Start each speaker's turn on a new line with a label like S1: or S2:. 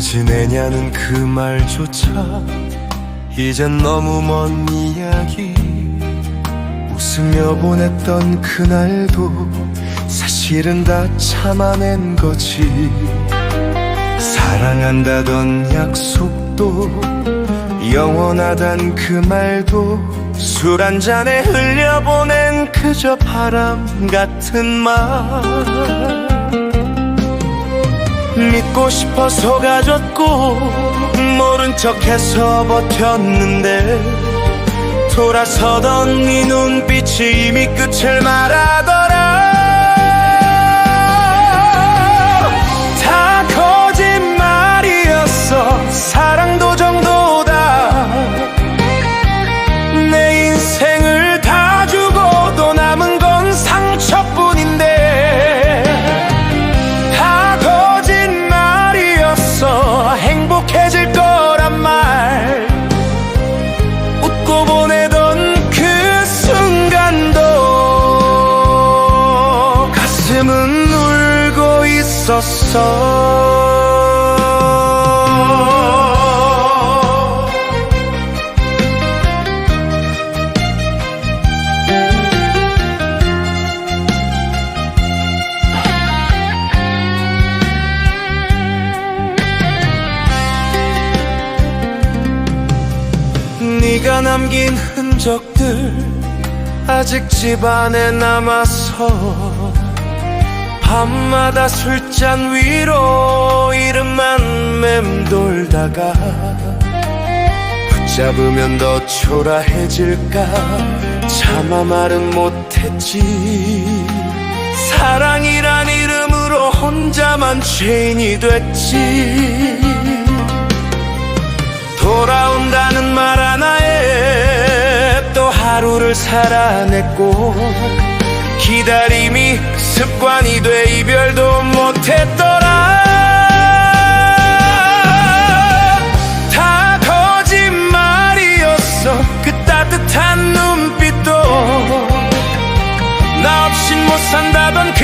S1: 되냐는 그 말조차 이젠 너무 먼 이야기. 웃으며 보냈던 그날도 사실은 다 참아낸 거지. 사랑한다던 약속도 영원하단 그 말도 술 한 잔에 흘려보낸 그저 바람 같은 말 믿고 싶어 속아줬고 모른 척해서 버텼는데 돌아서던 네 눈빛이 이미 끝을 말하더라 있었어. 네가 남긴 흔적들 아직 집 안에 남아서 밤마다 술잔 위로 이름만 맴돌다가 붙잡으면 더 초라해질까? 차마 말은 못했지. 사랑이란 이름으로 혼자만 죄인이 됐지. 돌아온다는 말 하나에 또 하루를 살아냈고 기다림이 습관이 돼 이별도 못했더라. 다 거짓말이었어. 그 따뜻한 눈빛도 나 없인 못 산다던